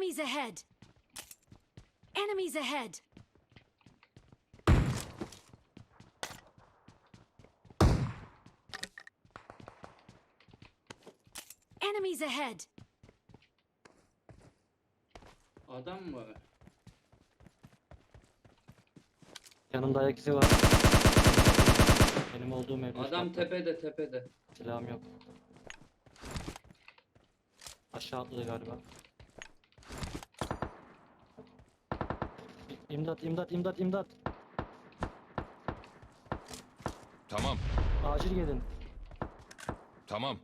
Enemies ahead! Enemies ahead! Enemies ahead! Adam mı var? Yanımda ayak izi var. Benim olduğum evde. Adam tepede tepede. Silahım yok. Aşağı atladı galiba. İmdat, imdat, imdat, imdat. Tamam, Acil gelin. tamam.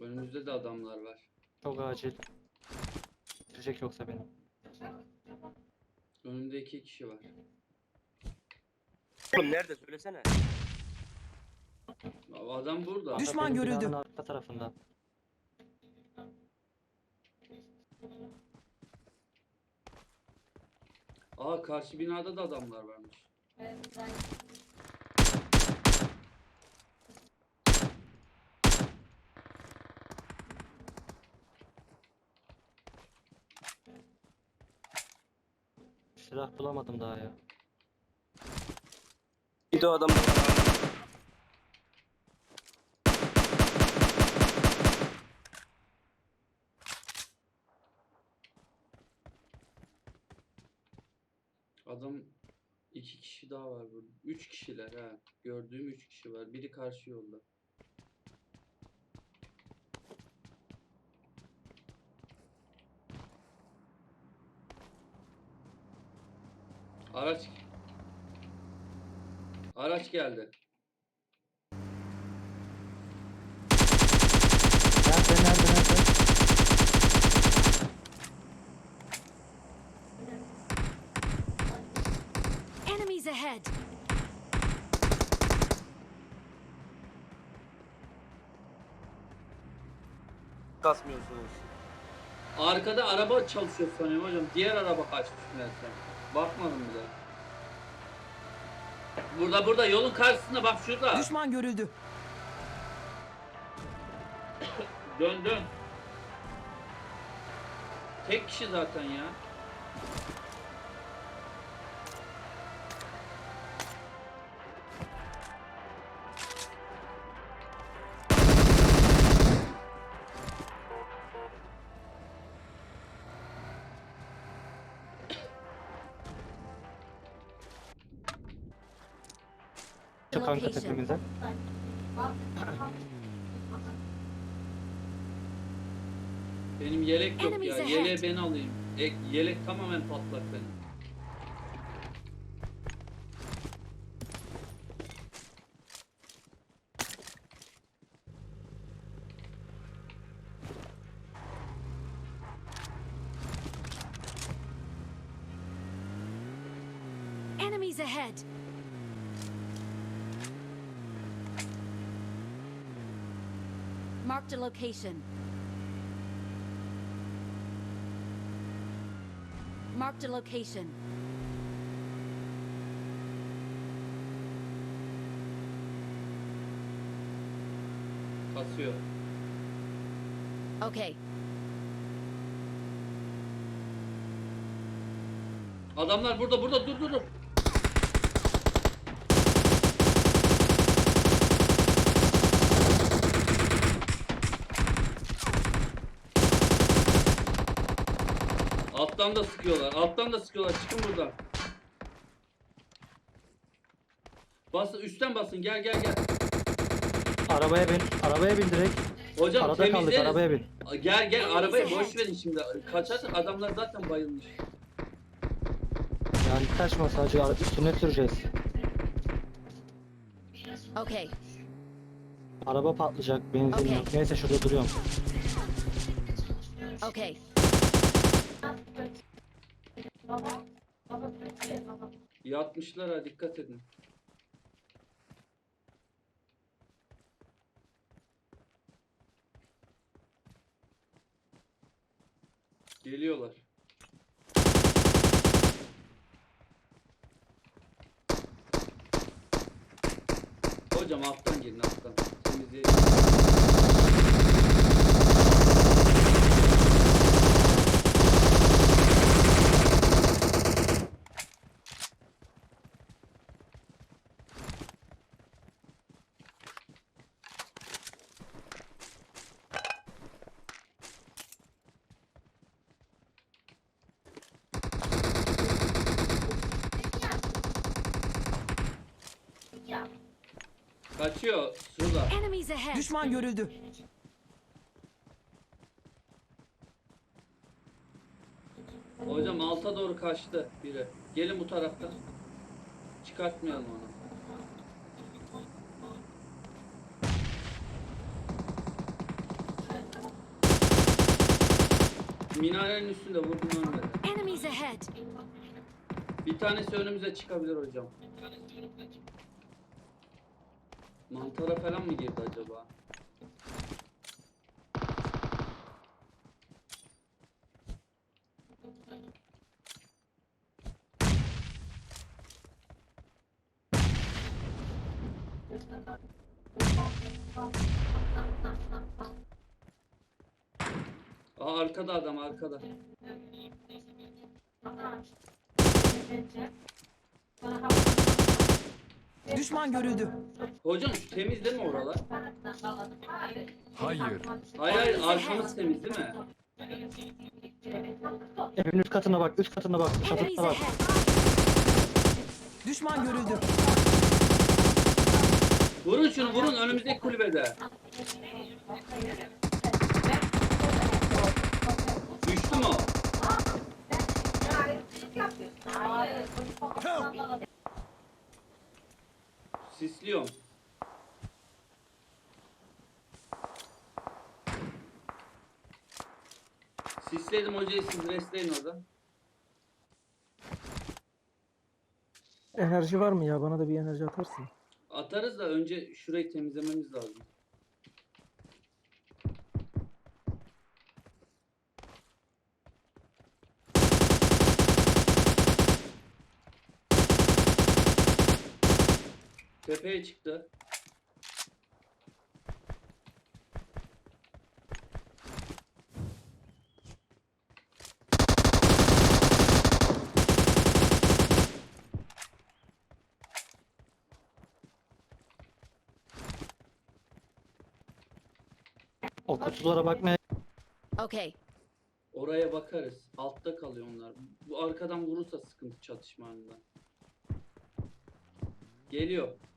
Önümüzde de adamlar var. Çok acil. Bitirecek yoksa benim. Önümde iki kişi var. Oğlum nerede söylesene. Adam burada. Düşman görüldü. binanın Arka tarafında. Aa karşı binada da adamlar varmış. Silah bulamadım daha ya. Bir de o adam. Adam iki kişi daha var burada. Üç kişiler ha. Gördüğüm üç kişi var. Biri karşı yolda. Araç Araç geldi. Nerede, nerede, nerede? Enemies ahead! Kasmıyorsunuz. Arkada araba çalışıyor sanıyorum hocam. Diğer araba kaçmış meğersem. Bakmadım bile. Burada burada yolun karşısında bak şurada. Düşman görüldü. Dön dön. Tek kişi zaten ya. Çık kanka tepemize. Benim yelek yok ya. Yeleği ben alayım. E, yelek tamamen patlak benim. Enemies ahead! Marked a location. Marked a location. Kasıyor. Okay, Adamlar burada burada dur dur dur. Alttan da sıkıyorlar. Alttan da sıkıyorlar. Çıkın buradan. Basın üstten basın. Gel gel gel. Arabaya bin. Arabaya bin direkt. Hocam Arada kaldık arabaya bin. Gel gel arabayı boş verin şimdi. Kaçarsak adamlar zaten bayılmış. Yani kaçma sadece ara- üstüne süreceğiz. okay. Araba patlayacak benzin yok. Neyse şurada duruyorum. Okay. Yatmışlar ha dikkat edin. Geliyorlar. Hocam alttan girin alttan. Temizleyelim. Kaçıyor şurada. Enemies ahead! Düşman görüldü. Hocam alta doğru kaçtı biri. Gelin bu taraftan. Çıkartmayalım onu. Minarenin üstünde vurdum. Enemies ahead! Bir tanesi önümüze çıkabilir hocam. Mantara falan mı girdi acaba? Aa arkada adam arkada. Düşman görüldü. Hocam şu temiz değil mi oralar? Hayır. Hayır hayır arkamız temiz değil mi? Evin üst katına bak, üst katına bak, çatısına bak. Düşman görüldü. Vurun şunu vurun önümüzdeki kulübede. Düştü mü o? Sisliyorum. Sisledim hocayı siz restleyin orada. Enerji var mı ya? Bana da bir enerji atarsın. Atarız da önce şurayı temizlememiz lazım. Tepeye çıktı. O kutulara bakmaya Okay, Oraya bakarız. Altta kalıyor onlar. Bu arkadan vurursa sıkıntı çatışma anında. Geliyor.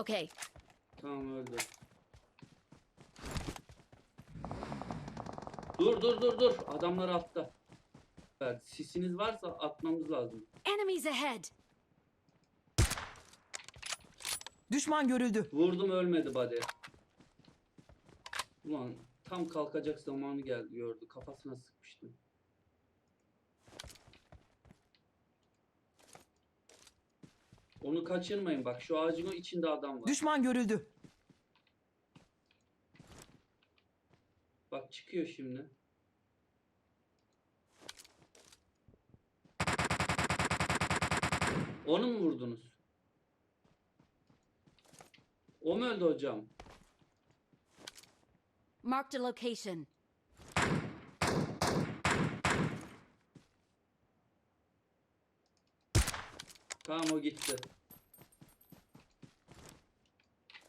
Okay. Tamam öldü. Dur dur dur dur. Adamlar altta. Evet, sisiniz varsa atmamız lazım. Enemies ahead! Düşman görüldü. Vurdum ölmedi body. Ulan tam kalkacak zamanı geldi gördü. Kafasına sıkmıştım. Onu kaçırmayın bak şu ağacın içinde adam var. Düşman görüldü. Bak çıkıyor şimdi. Onu mu vurdunuz? O mu öldü hocam? Marked a location. Tamam o gitti.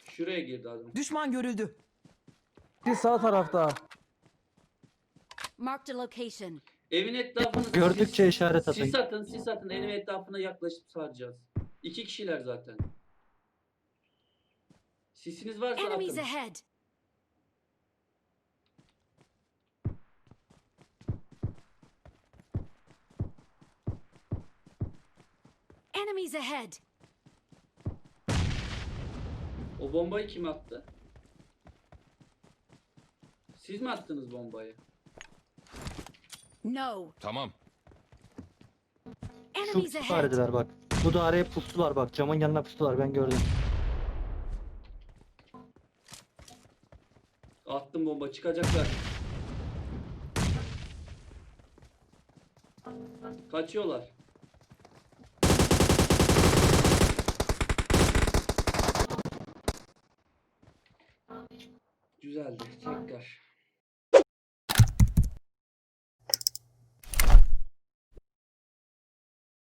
Şuraya girdi adam. Düşman görüldü. Bir sağ tarafta. Marked a location. Evin etrafını gördükçe işaret atın. Sis atın, sis atın. Evin etrafına yaklaşıp saracağız. İki kişiler zaten. Sisiniz varsa Enemies atın. ahead! Enemies ahead! O bombayı kim attı? Siz mi attınız bombayı? No! Tamam. şu Enemies ahead! faridiler bak. Bu daireye pustular bak. Camın yanına pustular ben gördüm. Attım bomba çıkacaklar. Kaçıyorlar. Güzeldi tekrar.